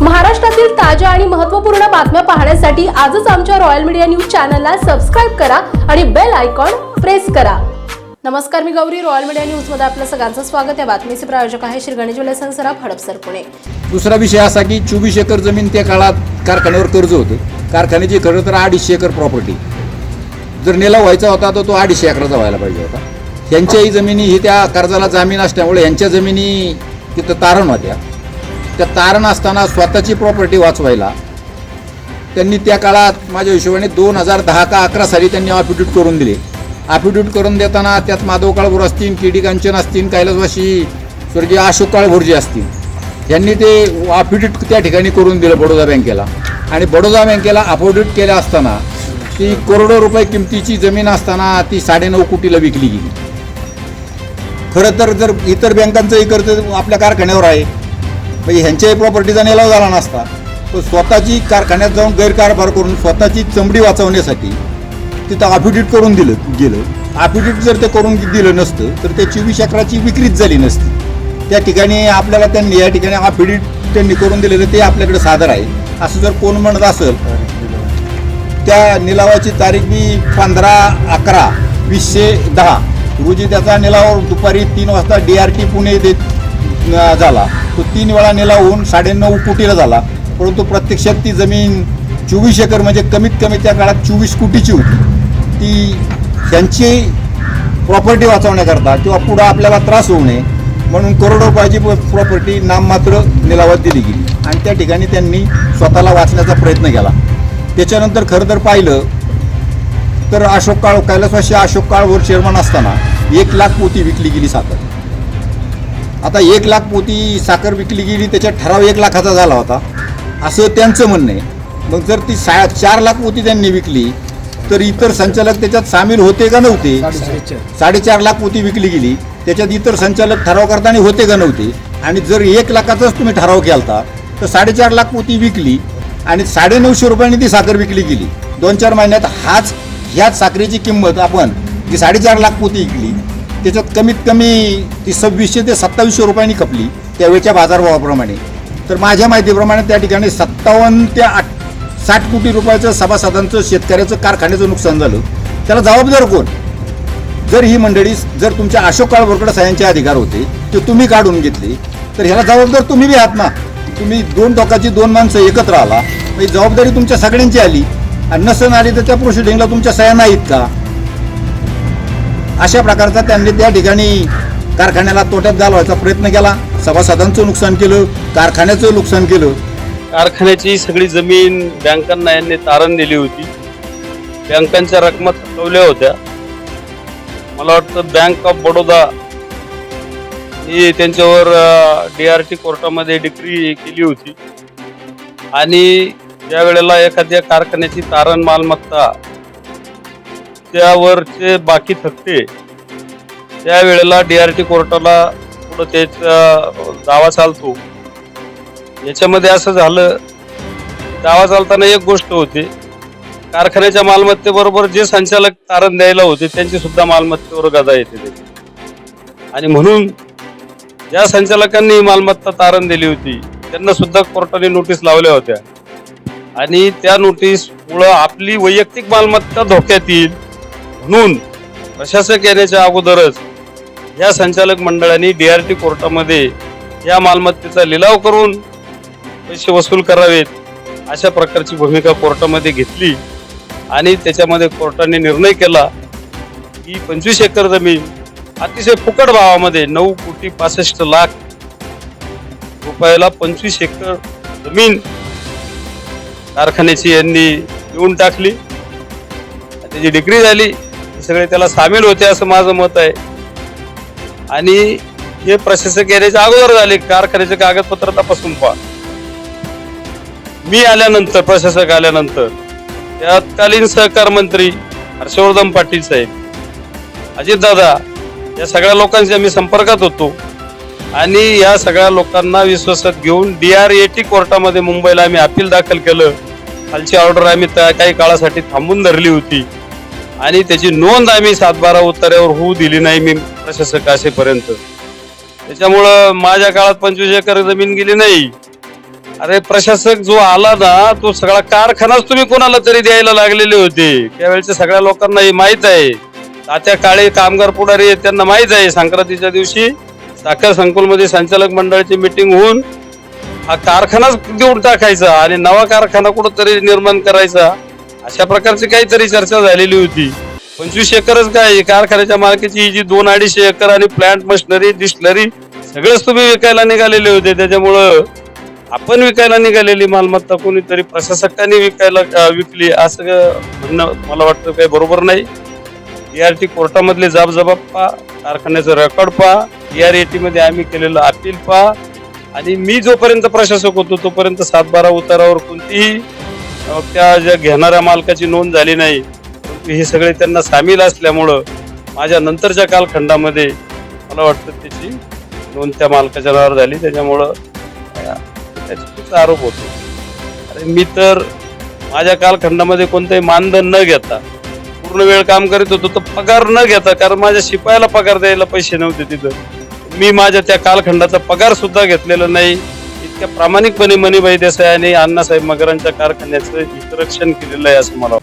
महाराष्ट्रातील ताज्या आणि महत्त्वपूर्ण बातम्या पाहण्यासाठी आजच आमच्या रॉयल मीडिया न्यूज चॅनलला सबस्क्राईब करा आणि बेल आयकॉन प्रेस करा. नमस्कार मी गौरी. रॉयल मीडिया न्यूजमध्ये आपलं सगळ्यांचं स्वागत. या बातमीचे प्रायोजक आहे श्री गणेश ज्वेलर्स सराफ हडपसर पुणे दुसरा विषय असा की चोवीस एकर जमीन त्या काळात कारखान्यावर कर्ज होतं. कारखान्याची खरं तर अडीचशे एकर प्रॉपर्टी जर नेला व्हायचा होता तर तो अडीचशे एकराचा व्हायला पाहिजे होता. यांच्याही जमिनी ही त्या कर्जाला जामीन असल्यामुळे यांच्या जमिनी तिथं तारण होत्या. त्या तारण असताना स्वतःची प्रॉपर्टी वाचवायला त्यांनी त्या काळात माझ्या हिशोबाने दोन हजार दहा का अकरा साली त्यांनी अफिडेविट करून दिले. अफिडेविट करून देताना त्यात माधव काळभोर असतील के डी कांचन असतील कैलासवासी स्वर्गीय अशोक काळभोरजी असतील. यांनी ते अफिडेविट त्या ठिकाणी करून दिलं बडोदा बँकेला. आणि बडोदा बँकेला अफिडेविट केलं असताना ती करोडो रुपये किमतीची जमीन असताना ती साडेनऊ कोटीला विकली गेली. खरं तर जर इतर बँकांचंही कर्ज आपल्या कारखान्यावर आहे म्हणजे ह्यांच्याही प्रॉपर्टीचा निलाव झाला नसता. तो स्वतःची कारखान्यात जाऊन गैरकारभार करून स्वतःची चमडी वाचवण्यासाठी तिथं अफिडेविट करून दिलं गेलं. अफिडेविट जर ते करून दिलं नसतं तर ते चोवीस अकराची विक्रीच झाली नसती. त्या ठिकाणी आपल्याला त्यांनी या ठिकाणी अफिडेविट त्यांनी करून दिलेलं ते आपल्याकडे सादर आहे. असं जर कोण म्हणत असेल त्या निलावाची तारीख मी पंधरा अकरा वीसशे दहा. रोजी त्याचा निलाव दुपारी तीन वाजता डी आर टी पुणे येथे झाला. तीन वेळा नेला होऊन साडेनऊ कोटीला झाला. परंतु प्रत्यक्षात ती जमीन चोवीस एकर म्हणजे कमीत कमी त्या काळात चोवीस कोटीची होती. ती त्यांची प्रॉपर्टी वाचवण्याकरता किंवा पुढं आपल्याला त्रास होऊ नये म्हणून करोडो रुपयाची प्रॉपर्टी नाममात्र निलावात दिली गेली. आणि त्या ठिकाणी त्यांनी स्वतःला वाचण्याचा प्रयत्न केला. त्याच्यानंतर खरं तर पाहिलं तर अशोक काळ कैलासवासी अशोक काळवर चेअरमन असताना एक लाख पोती विकली गेली साखर. आता एक लाख पोती साखर विकली गेली त्याच्यात ठराव एक लाखाचा झाला होता. असं त्यांचं म्हणणं आहे. मग जर ती सा चार लाख पोती त्यांनी विकली तर इतर संचालक त्याच्यात सामील होते का नव्हते? साडेचार लाख पोती विकली गेली त्याच्यात इतर संचालक ठराव करताना होते का नव्हते? आणि जर एक लाखाचाच तुम्ही ठराव केलता तर साडेचार लाख पोती विकली आणि साडेनऊशे रुपयांनी ती साखर विकली गेली. दोन चार महिन्यात हाच ह्याच साखरेची किंमत आपण जी साडेचार लाख पोती विकली त्याच्यात कमीत कमी ती सव्वीसशे ते सत्तावीसशे रुपयांनी खपली त्यावेळच्या बाजारभावाप्रमाणे. तर माझ्या माहितीप्रमाणे त्या ठिकाणी सत्तावन्न ते आठ साठ कोटी रुपयाचं सभासदांचं शेतकऱ्याचं कारखान्याचं नुकसान झालं. त्याला जबाबदार कोण? जर ही मंडळी जर तुमच्या अशोक काळभोरकडे सह्यांचे अधिकार होते ते तुम्ही काढून घेतले तर ह्याला जबाबदार तुम्ही बी आहात ना? तुम्ही दोन टोकाची दोन माणसं एकत्र आला जबाबदारी तुमच्या सगळ्यांची आली. आणि नसन आली तर त्या प्रोसिडिंगला तुमच्या सह्या नाहीत का? अशा प्रकारचा त्यांनी त्या ठिकाणी कारखान्याला तोट्यात घालवायचा प्रयत्न केला. सभासदांचं नुकसान केलं कारखान्याचं नुकसान केलं. कारखान्याची सगळी जमीन बँकांना यांनी तारण दिली होती. बँकांच्या रकमा थकवल्या होत्या. मला वाटतं बँक ऑफ बडोदा ही त्यांच्यावर डी आर टी कोर्टामध्ये डिक्री केली होती. आणि ज्या वेळेला एखाद्या कारखान्याची तारण मालमत्ता त्यावरचे बाकी थकते. त्यावेळेला डी आर टी कोर्टाला पुढं त्याचा दावा चालतो. याच्यामध्ये असं झालं दावा चालताना एक गोष्ट होती. कारखान्याच्या मालमत्तेबरोबर जे संचालक तारण द्यायला होते त्यांची सुद्धा मालमत्तेवर गदा येते आणि म्हणून ज्या संचालकांनी मालमत्ता तारण दिली होती त्यांना सुद्धा कोर्टाने नोटीस लावल्या होत्या. आणि त्या नोटीस मुळे आपली वैयक्तिक मालमत्ता धोक्यात येईल. नोंद. प्रशासक येण्याच्या अगोदरच या संचालक मंडळाने डीआरटी कोर्टामध्ये या मालमत्तेचा लिलाव करून पैसे वसूल करावेत अशा प्रकारची भूमिका कोर्टामध्ये घेतली आणि त्याच्यामध्ये कोर्टाने निर्णय केला की पंचवीस एकर जमीन अतिशय फुकट भावामध्ये नऊ कोटी पासष्ट लाख रुपयाला पंचवीस एकर जमीन कारखान्याची यांनी देऊन टाकली. त्याची डिग्री झाली. सगळे त्याला सामील होते असं माझं मत आहे. आणि हे प्रशासक येण्याच्या अगोदर झाले कारखान्याचे कागदपत्र तपासून पहा. मी आल्यानंतर प्रशासक आल्यानंतर तत्कालीन सहकार मंत्री हर्षवर्धन पाटील साहेब अजितदादा या सगळ्या लोकांशी आम्ही संपर्कात होतो. आणि या सगळ्या लोकांना विश्वासात घेऊन डी आर ए टी कोर्टामध्ये मुंबईला आम्ही अपील दाखल केलं. खालची ऑर्डर आम्ही त्या काही काळासाठी थांबून धरली होती. आणि त्याची नोंद आम्ही सातबारा उत्तरावर होऊ दिली नाही मी प्रशासक असेपर्यंत. त्याच्यामुळं माझ्या काळात पंचवीस एकर जमीन गेली नाही. अरे प्रशासक जो आला ना तो सगळा कारखानाच तुम्ही कोणाला तरी द्यायला लागलेले होते. त्यावेळेच्या सगळ्या लोकांना हे माहीत आहे. तात्या काळे कामगार पुढारी आहेत, त्यांना माहीत आहे संक्रांतीच्या दिवशी साखर संकुलमध्ये संचालक मंडळाची मिटिंग होऊन हा कारखानाच देऊन टाकायचा आणि नवा कारखाना कुठंतरी निर्माण करायचा. अशा प्रकारची काहीतरी चर्चा झालेली होती. पंचवीस एकरच काय? कारखान्याच्या मालकीची ही जी दोन अडीचशे एकर आणि प्लांट मशिनरी डिस्टलरी सगळंच तुम्ही विकायला निघालेले होते. त्याच्यामुळं आपण विकायला निघालेली मालमत्ता कोणीतरी प्रशासकांनी विकायला विकली. असं म्हणणं मला वाटतं काही बरोबर नाही. टी कोर्टामधले जाबजबाब पहा. कारखान्याचं रेकॉर्ड पहा. टी मध्ये आम्ही केलेलं अपील पहा. आणि मी जोपर्यंत प्रशासक होतो तोपर्यंत सात बारा उतारावर कोणतीही त्या ज्या घेणाऱ्या मालकाची नोंद झाली नाही हे सगळे त्यांना सामील असल्यामुळं माझ्या नंतरच्या कालखंडामध्ये मला वाटतं त्याची नोंद त्या मालकाच्या नावावर झाली. त्याच्यामुळं त्याचा आरोप होतो. अरे मी तर माझ्या कालखंडामध्ये कोणतंही मानधन न घेता पूर्ण वेळ काम करीत होतो तर पगार न घेता कारण माझ्या शिपायाला पगार द्यायला पैसे नव्हते तिथं. मी माझ्या त्या कालखंडाचा पगार सुद्धा घेतलेला नाही. इतक्या प्रामाणिकपणे मणिबाई देसाई आणि अण्णासाहेब मगरांच्या कारखान्याचं हितरक्षण केलेलं आहे असं मला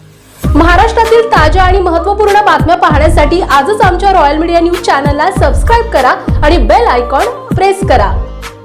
महाराष्ट्रातील ताज्या आणि महत्त्वपूर्ण बातम्या पाहण्यासाठी आजच आमच्या रॉयल मीडिया न्यूज चॅनलला सबस्क्राईब करा आणि बेल आयकॉन प्रेस करा.